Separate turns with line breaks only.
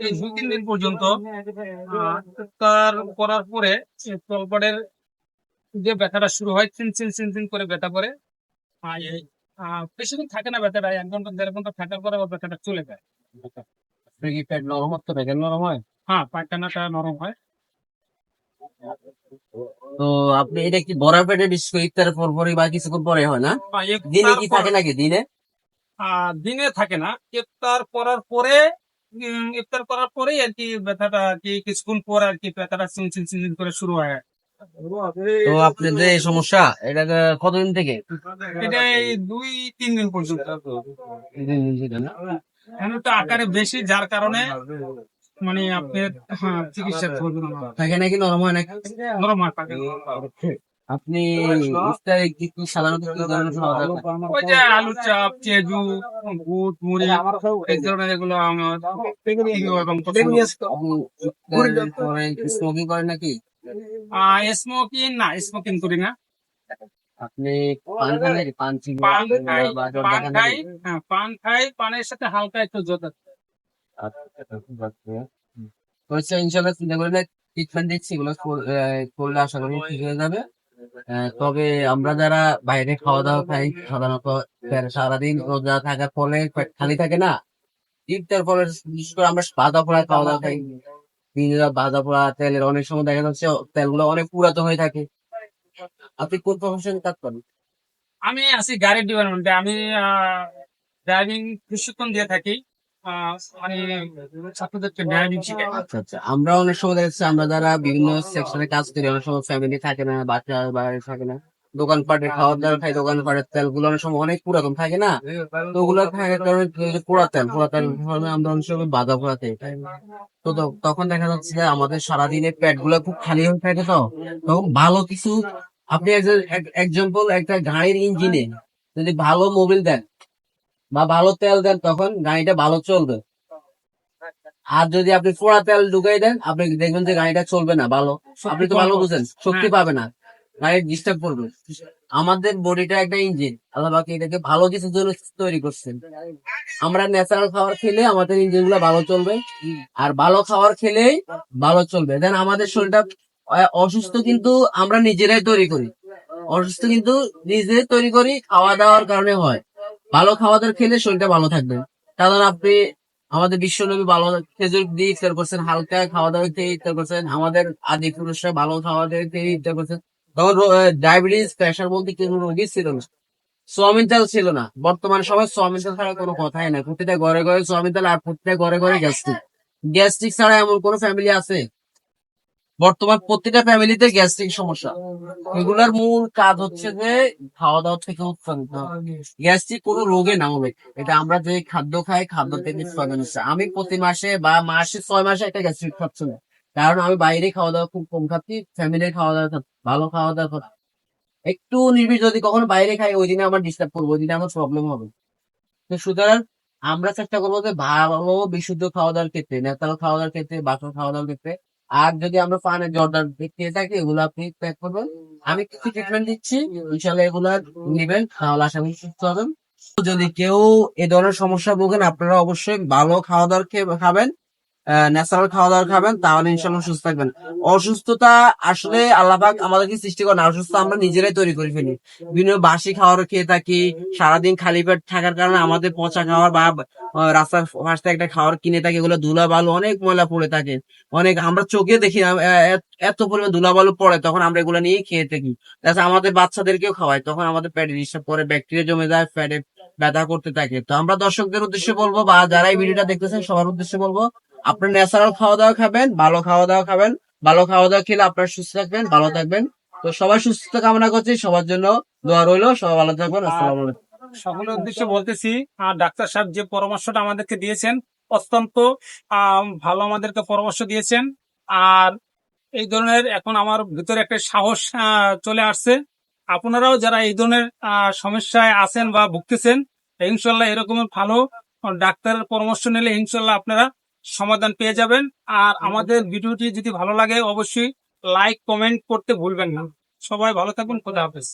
এই দুই তিন দিন পর্যন্ত আহ, ইফতার করার পরে এই তলপাড়ের যে ব্যথাটা শুরু হয় চিন চিন চিন চিন করে ব্যথা করে বেশিদিন থাকে না ব্যথাটা এক ঘণ্টা দেড় ঘণ্টা থাকার পরে ব্যথাটা চলে যায়।
পেট নরম হচ্ছে পেট নরম হয়?
হ্যাঁ পায়খানাটা নরম হয়।
তো আপনি এটা কি বড় পেটে বিশেষ ইফতারের পর পরই বা কিছুক্ষণ পরে হয় না? দিনে কি থাকে নাকি দিনে?
দিনে থাকে না ইফতার করার পরে ইফতার করার পরেই আর কি ব্যথাটা আর কি কিছুক্ষণ পর আর কি ব্যথাটা চিন চিন চিন চিন করে শুরু হয়।
তো আপনার যে এই সমস্যা এটা কতদিন থেকে?
এটা এই দুই তিন দিন পর্যন্ত। তো আকারে বেশি যার কারণে মানে আপনার হ্যাঁ, চিকিৎসা করবেন
থাকে নাকি নরম হয় নাকি?
নরম হয়।
আপনি ইফতারে কি কি সাধারণত কি ধরনের খাওয়া দাওয়া করেন?
ওই যে আলু চাপ চেজু বুট মুড়ি এই ধরনের এগুলো আমার
স্মোকিং করেন নাকি?
স্মোকিং না স্মোকিং করি না।
আপনি পান খান নাকি? পান
পান খাই পান খাই হ্যাঁ, পান খাই পানের সাথে হালকা একটু জোর
হচ্ছে ইনশাল্লাহ চিন্তা করে ট্রিটমেন্ট দিচ্ছি এগুলো করলে আশা করি ঠিক হয়ে যাবে। তবে আমরা যারা বাইরে খাওয়া দাওয়া খাই, সাধারণত সারাদিন রোজা থাকার ফলে খালি থাকে না। ইফতার ফলে বিশেষ করে আমরা বাদা পোড়া খাওয়া দাওয়া খাই। দিনরা বাদা পোড়া, তেলের অনেক সময় দেখা যাচ্ছে তেলগুলো অনেক পুরাতন হয়ে থাকে। আপনি কোন প্রফেশন কাজ করেন?
আমি আছি গাড়ির ডিপার্টমেন্টে আমি ড্রাইভিং প্রশিক্ষণ দিয়ে থাকি। মানে
আচ্ছা আচ্ছা। আমরা অনেক সময় দেখছি আমরা যারা বিভিন্ন সেকশনে কাজ করি, অনেক সময় ফ্যামিলি থাকে না, বাচ্চা বাইরে থাকে না। খাওয়ার দাওয়ার খাই দোকানপাটের তেলগুলো অনেক সময় অনেক পুরাতন থাকে না? তো ওগুলো কারণে পোড়া তেল পোড়া তেল আমরা অনেক সময় বাধা পোড়াতে তো তো- তখন দেখা যাচ্ছে যে আমাদের সারাদিনে পেটগুলো খুব খালি হয়ে থাকে তো। তখন ভালো কিছু, আপনি একজন এক্সাম্পল একটা গাড়ির ইঞ্জিনে যদি ভালো মোবিল দেন বা ভালো তেল দেন তখন গাড়িটা ভালো চলবে। আর যদি আপনি পোড়া তেল ঢুকাই দেন আপনি দেখবেন যে গাড়িটা চলবে না ভালো। আপনি তো ভালো বুঝেন শক্তি পাবে না। গাড়ি ডিস্টার্ব করবে। আমাদের বডিটা একটা ইঞ্জিন আল্লাহ বাকি এটাকে ভালো কিছুর জন্য তৈরি করছেন। আমরা ন্যাচারাল খাবার খেলে আমাদের ইঞ্জিনগুলো ভালো চলবে। আর ভালো খাবার খেলেই ভালো চলবে। দেন আমাদের শরীরটা অসুস্থ কিন্তু আমরা নিজেরাই তৈরি করি। অসুস্থ কিন্তু নিজে তৈরি করি খাওয়া দাওয়ার কারণে হয়। ভালো খাওয়া দাওয়া খেলে শরীরটা ভালো থাকবে। কারণ আপনি আমাদের বিশ্বনবী ভালো খেজুর দিয়ে ইফতার করছেন, হালকা খাওয়া দাওয়া খেয়ে ইফতার করছেন, আমাদের আদি পুরুষরা ভালো খাওয়া দাওয়া খেয়ে ইফতার করছেন। তখন ডায়াবেটিস প্রেশার বলতে কোনো রোগী ছিল না। সোয়াবিন তেল ছিল না। বর্তমানে সময় সোয়াবিন তেল ছাড়া কোনো কথাই না প্রতিটা ঘরে ঘরে সোয়াবিন তেল আর প্রতিটা ঘরে ঘরে গ্যাস্ট্রিক। গ্যাস্ট্রিক ছাড়া এমন কোনো ফ্যামিলি আছে? বর্তমান প্রতিটা ফ্যামিলিতে গ্যাস্ট্রিক সমস্যা। এগুলার মূল কাজ হচ্ছে যে খাওয়া দাওয়া থেকে উৎপাদিত গ্যাস্ট্রিক কোনো রোগে না হবে এটা আমরা যে খাদ্য খাই, খাদ্য থেকে উৎপাদন হচ্ছে। আমি প্রতি মাসে বা মাসে ছয় মাসে একটা গ্যাস্ট্রিক খাচ্ছি না। কারণ আমি বাইরে খাওয়া দাওয়া খুব কম খাচ্ছি, ফ্যামিলির খাওয়া দাওয়া ভালো খাওয়া দাওয়া খাচ্ছি। একটু নির্বিষ যদি কখনো বাইরে খাই, ওই দিনে আমার ডিস্টার্ব করব, ওই দিনে আমার প্রবলেম হবে। তো সুতরাং আমরা চেষ্টা করব যে ভালো, বিশুদ্ধ খাওয়া দাওয়ার ক্ষেত্রে ন্যাচারাল খাওয়া দাওয়ার ক্ষেত্রে, বাসন খাওয়া দাওয়ার ক্ষেত্রে আর যদি আমরা পানে জর্দার খেয়ে থাকি, এগুলো আপনি প্যাক করবেন। আমি কিছু ট্রিটমেন্ট দিচ্ছি। ইনশাল্লাহ এগুলা নেবেন। তাহলে আশা করি সুস্থ হবেন। যদি কেউ এ ধরনের সমস্যা ভোগেন, আপনারা অবশ্যই ভালো খাওয়া দাওয়ার খেয়ে- খাবেন। ন্যাচারাল খাওয়া দাওয়া খাবেন, তাহলে ইনশাল্লাহ সুস্থ থাকবেন। অসুস্থতা আসলে আল্লাপাক আমাদেরকে সৃষ্টি করে না অসুস্থ আমরা নিজেরাই তৈরি করে ফেলি। বিভিন্ন বাসি খাবার খেয়ে থাকি, সারাদিন খালি পেট থাকার কারণে আমাদের পচা খাওয়ার বা রাস্তার পাশ একটা খাবার কিনে থাকে, এগুলো ধুলা বালু অনেক ময়লা পড়ে থাকে। অনেক আমরা চোখে দেখি এত পরিমাণ ধুলা বালু পড়ে, তখন আমরা এগুলো নিয়ে খেয়ে থাকি। তাছাড়া আমাদের বাচ্চাদেরকেও খাওয়াই, তখন আমাদের পেটে ডিস্টার্ব করে ব্যাকটেরিয়া জমে যায় পেটে ব্যথা করতে থাকে। তো আমরা দর্শকদের উদ্দেশ্যে বলব বা যারা এই ভিডিওটা দেখতেছেন, সবার উদ্দেশ্যে বলব আপনার ন্যাচারাল খাওয়া দাওয়া খাবেন ভালো খাওয়া দাওয়া খাবেন ভালো খাওয়া দাওয়া খেলে আপনার সুস্থ থাকবেন ভালো থাকবেন। তো সবাই সুস্থতা কামনা করছি সবার জন্য দোয়া রইল সবাই ভালো থাকবেন আসসালামু আলাইকুম।
সকলের উদ্দেশ্যে বলতেছি আর ডাক্তার সাহেব যে পরামর্শটা আমাদেরকে দিয়েছেন অত্যন্ত ভালো আমাদেরকে পরামর্শ দিয়েছেন। আর এই ধরনের এখন আমার ভিতরে একটা সাহস আহ, চলে আসছে। আপনারাও যারা এই ধরনের আহ, সমস্যায় আছেন বা ভুগতেছেন ইনশাল্লাহ এরকমের ভালো ডাক্তারের পরামর্শ নিলে ইনশাল্লাহ আপনারা সমাধান পেয়ে যাবেন। আর আমাদের ভিডিওটি যদি ভালো লাগে অবশ্যই লাইক কমেন্ট করতে ভুলবেন না। সবাই ভালো থাকুন খোদা হাফেজ।